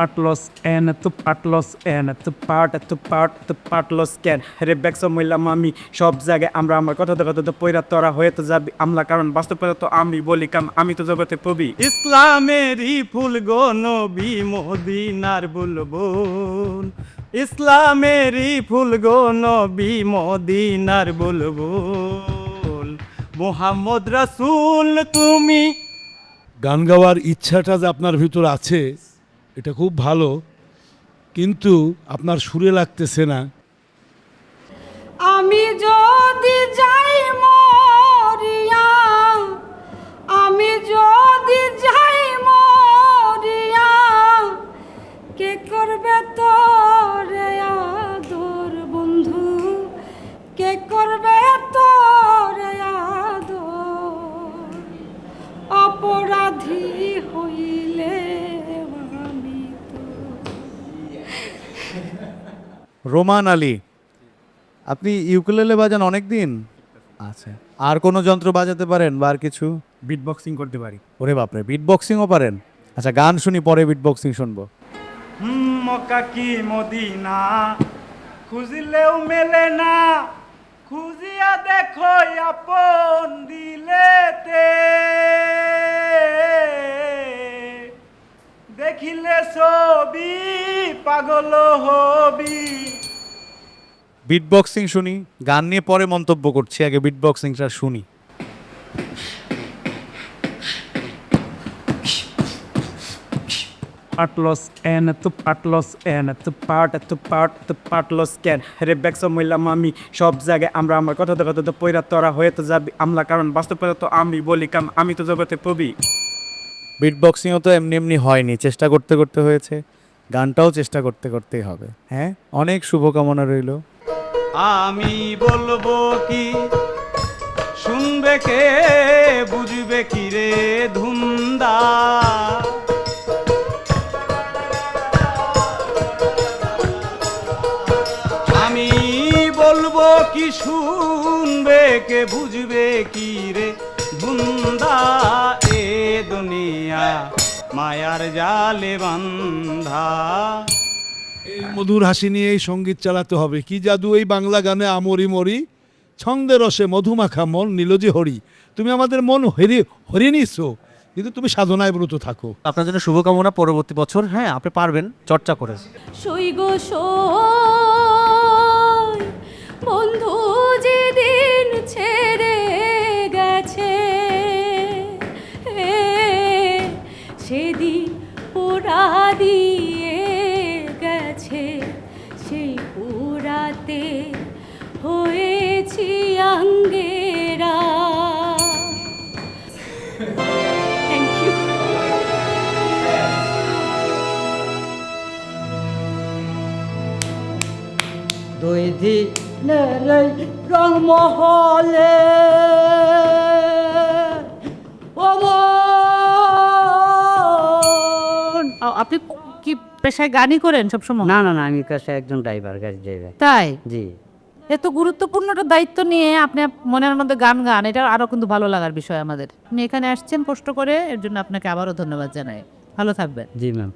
Patlos en tu patlos en tu part tu part tu patlos কেন রে backs মইলাম আমি সব জায়গায় আমরা আমার কথা তো কথা তো পয়রা তোরা হয়ে তো যাবি। আমলা কারণ বাস্তবতা তো আমি বলি কাম আমি তো জগতে পবি ইসলামেরই ফুল গো নবী মদিনার বুলবুল। ইসলামেরই ফুল গো নবী মদিনার বুলবুল। মোহাম্মদ রাসূল তুমি গান গাওয়ার ইচ্ছাটা যে আপনার ভিতর আছে এটা খুব ভালো, কিন্তু আপনার সুরে লাগতেছে না। আমি যদি যাই মরিয়া, আমি যদি যাই মরিয়া, কে করবে তোরে আদর বন্ধু? কে করবে তোরে রোমান আলী। আপনি ইউকুলেলে বাজান অনেক দিন আচ্ছা। আর কোনো যন্ত্র বাজাতে পারেন বা আর কিছু? বিট বক্সিং করতে পারি। ওরে বাপরে বিট বক্সিংও পারেন? আচ্ছা গান শুনি পরে বিট বক্সিং শুনব। হুম, মক্কা কি মদিনা? খুঁজলেও মেলে না। খুঁজিয়া দেখো আপন দিলেতে। দেখিলে ছবি পাগল হবি। বিট বক্সিং শুনি গান নিয়ে পরে মন্তব্য করছি আগে বিট বক্সিংটা শুনি। পাটলস এন তু পাটলস এন তু পাট তু পাট তু পাটলস কেন রে ব্যাকস মইলাম আমি সব জায়গায় আমরা আমার কথা তো কথা তো পয়রা তোরা হয়ে তো যাবি আমলা কারণ বাস্তবতা তো আমি বলি কাম আমি তো জগতে পবি বিট বক্সিংও তো এমনি এমনি হয়নি, চেষ্টা করতে করতে হয়েছে, গানটাও চেষ্টা করতে করতেই হবে হ্যাঁ? অনেক শুভকামনা রইল। আমি বলব কি, শুনবে কে, বুঝবে কি রে ধুন্দা আমি বলব কি, শুনবে কে, বুঝবে কি রে দুনিয়া মায়ার জালে বান্ধা এই মধুর হাসি নিয়ে এই সংগীত চালাতে হবে। কি জাদু এই বাংলা গানে আমরি মরি? ছন্দে রসে মধুমাখা মন নীলজি হরি। তুমি আমাদের মন হরি হরি নিছো কিন্তু তুমি সাধনায় ব্রত থাকো। আপনার জন্য শুভকামনা। পরবর্তী বছর হ্যাঁ আপনি পারবেন চর্চা করে। সই গো পোড়াতে হয়েছি আঙ্গেরা। এই রংমহলে। আপনি পেশায় গানই করেন সবসময়? না না না আমি কাছে একজন ড্রাইভার গাড়ি ড্রাইভার। তাই? জি। এত গুরুত্বপূর্ণ একটা দায়িত্ব নিয়ে আপনি মনের মধ্যে গান গান এটা আরও কিন্তু ভালো লাগার বিষয় আমাদের। আপনি এখানে আসছেন কষ্ট করে এর জন্য আপনাকে আবারও ধন্যবাদ জানাই। ভালো থাকবেন। জি ম্যাম